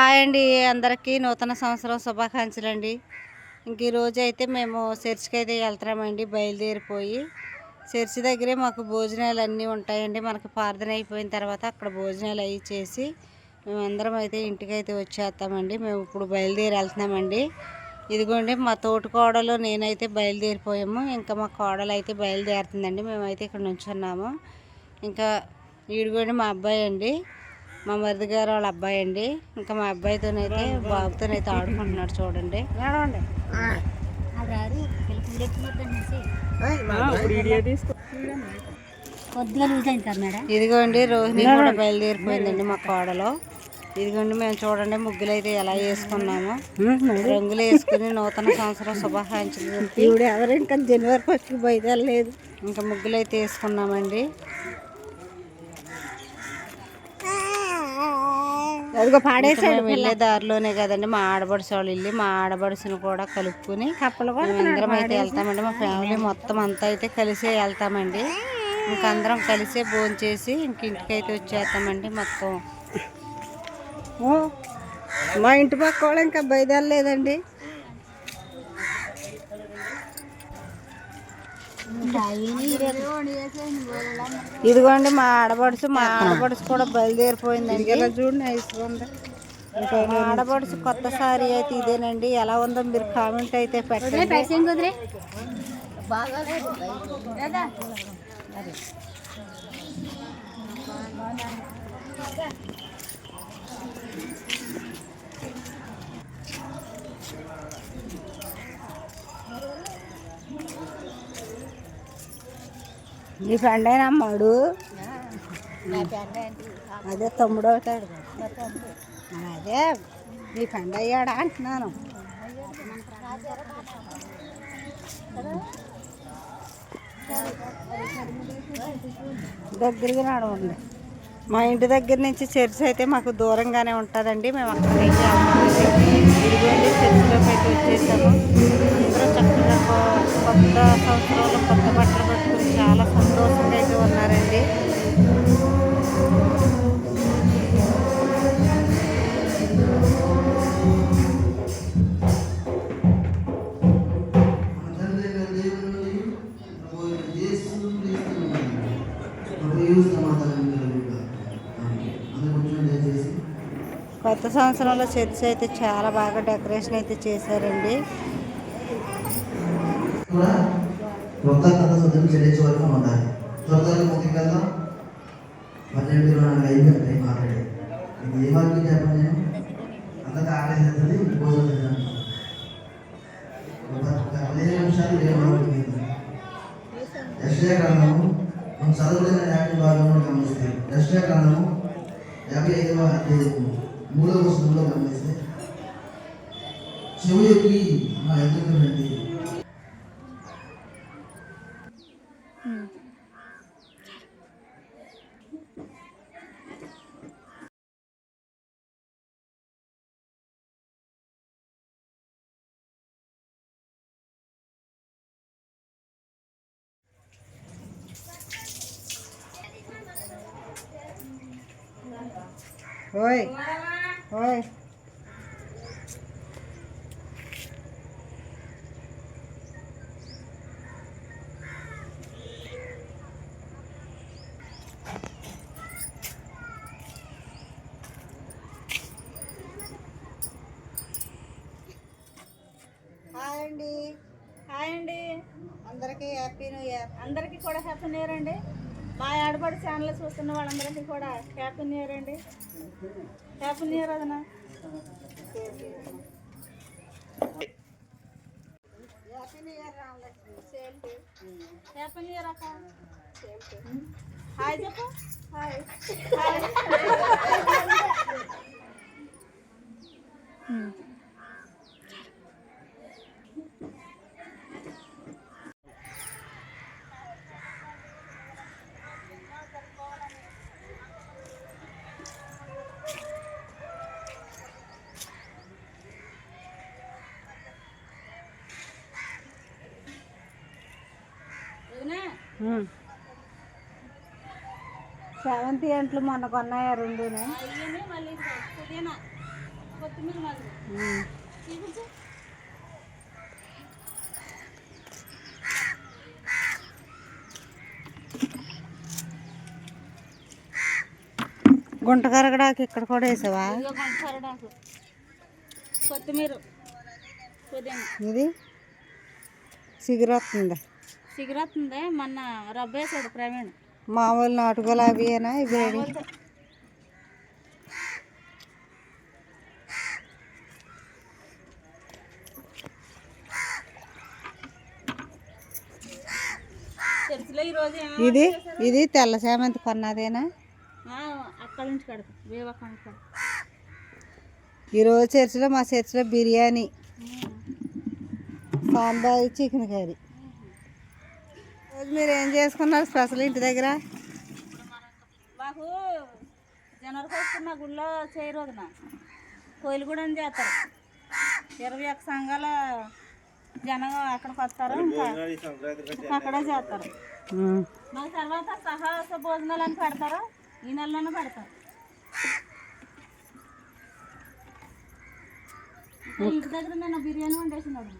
Hi అండి అందరికీ నూతన సంవత్సరం శుభాకాంక్షలు అండి ఇంక ఈరోజు అయితే మేము చర్చికి అయితే వెళ్తున్నామండి బయలుదేరిపోయి. చర్చి దగ్గరే మాకు భోజనాలు అన్నీ ఉంటాయండి. మనకు ప్రార్థన అయిపోయిన తర్వాత అక్కడ భోజనాలు అవి చేసి మేమందరం అయితే ఇంటికి అయితే వచ్చేస్తామండి. మేము ఇప్పుడు బయలుదేరి వెళ్తున్నామండి. ఇదిగోండి మా తోటి కోడలు నేనైతే బయలుదేరిపోయాము. ఇంకా మా కోడలు అయితే బయలుదేరుతుందండి. మేమైతే ఇక్కడ నుంచున్నాము. ఇంకా ఈడుగోండి మా అబ్బాయి అండి. మా మరిది గారు వాళ్ళ అబ్బాయి అండి. ఇంకా మా అబ్బాయితోనైతే బాబుతోనైతే ఆడుకుంటున్నాడు చూడండి. ఇదిగోండి రోహిణి కూడా బయలుదేరిపోయిందండి మా కోడలో. ఇదిగోండి మేము చూడండి ముగ్గులు అయితే ఎలా వేసుకున్నాము. రంగులు వేసుకుని నూతన సంవత్సరం శుభాకాంక్షలు ఎవరు ఇంకా జనవరి ఫస్ట్ బయలుదేరలేదు. ఇంకా ముగ్గులు అయితే వేసుకున్నామండి. అదిగో పాడేసి ఇంకా మేము వెళ్ళే దారిలోనే కదండి మా ఆడబడుచు వాళ్ళు వెళ్ళి మా ఆడబడుచుని కూడా కలుపుకుని మేమందరం అయితే వెళ్తామండి. మా ఫ్యామిలీ మొత్తం అంతా అయితే కలిసే వెళ్తామండి. ఇంక అందరం కలిసే భోజనం చేసి ఇంక ఇంటికి అయితే వచ్చేస్తామండి మొత్తం. మా ఇంటి పక్క వాళ్ళు ఇంకా బయలుదేరలేదండి. ఇదిగోండి మా ఆడబడుచు మా ఆడబడుచు కూడా బయలుదేరిపోయిందండి. ఇలా చూడండి ఐస్ ఉంది మా ఆడబడుచు కొత్త సారీ అయితే ఇదేనండి. ఎలా ఉందో మీరు కామెంట్ అయితే పెట్టండి. నీ ఫ్రెండ్ అయినా అమ్మాడు. అదే తమ్ముడు అవుతాడు. అదే నీ ఫ్రెండ్ అయ్యాడా అంటున్నాను. దగ్గరగా నడవండి. మా ఇంటి దగ్గర నుంచి చర్చ్ అయితే మాకు దూరంగానే ఉంటుందండి. మేము అక్కడికి వెళ్తామండి ఇదిగోండి చర్చిలోకి అయితే వచ్చేసాము. అందరూ చక్కగా కొత్త సంవత్సరంలో కొత్త బట్టలు పట్టుకుని చాలా సంతోషంగా అయితే ఉన్నారండి. కొత్త సంవత్సరంలో చర్చ్ అయితే చాలా బాగా డెకరేషన్ అయితే చేశారండి. కొత్త కథ సొంతం చెల్లించే ఉండాలి. త్వరగా ముందుకు వెళ్దాం పన్నెండు ఇరవై నాలుగు అయిపోయింది టైం ఆల్రెడీ ఇది ఏ వాక్యం చెప్పండి నేను? అంతగా ఆకలిస్తుంది భోజనం తిన్నాను ఒక పదిహేను నిమిషాలు ఏ వాక్యం యశ్యా మనం చదువుతున్న యాభై భాగంలో గమనిస్తే యశ్యా గ్రంథము యాభై ఐదవ అధ్యాయము మూడవ వచనంలో గమనిస్తే చెవులకి మా ఎదురు రండి ఓయ్ ఓయ్ హాయ్ అండి. హాయ్ అండి. అందరికీ హ్యాపీ న్యూ ఇయర్ అందరికీ కూడా హ్యాపీ న్యూ ఇయర్ అండి. మా ఆడపడి ఛానల్ చూస్తున్న వాళ్ళందరికీ కూడా హ్యాపీ న్యూ ఇయర్ అండి. హ్యాపీ న్యూ ఇయర్ అదనా? హ్యాపీ న్యూ ఇయర్ అక్క. హాయ్ చెప్పు. హాయ్ వదినా సెవెంత్ ఎంట్లు మొన్న కొన్నాయా రెండునే. చూపించు గుంట కరగడానికి ఇక్కడ కూడా వేసావా? కొత్తిమీర ఇది? సిగురు వస్తుంది సిగరెట్ ఉంది మొన్న రబ్బేసాడు ప్రవీణ్. మామూలు నాటు ఇవి చర్చిలో ఈరోజు ఏమో ఇది ఇది తెల్ల చామంతి కొన్నదేనా? అక్కడ నుంచి కడతాం ఈరోజు చర్చిలో మా చర్చిలో బిర్యానీ. Sambar chicken curry. రోజు మీరు ఏం చేసుకున్నారు స్పెషల్ ఇంటి దగ్గర? మాకు జనవరికి వస్తున్న గుళ్ళో చేయ రోజున. కోయిలగూడెం చేస్తారు. ఇరవై ఒక్క సంఘాల జనం అక్కడికి వస్తారు. ఇంకా అక్కడ చేస్తారు. మాకు తర్వాత సహాస భోజనాలు అని పెడతారు. ఈ నెలలోనే పెడతారు. ఇంటి దగ్గర నేను బిర్యానీ వండేసినాడు.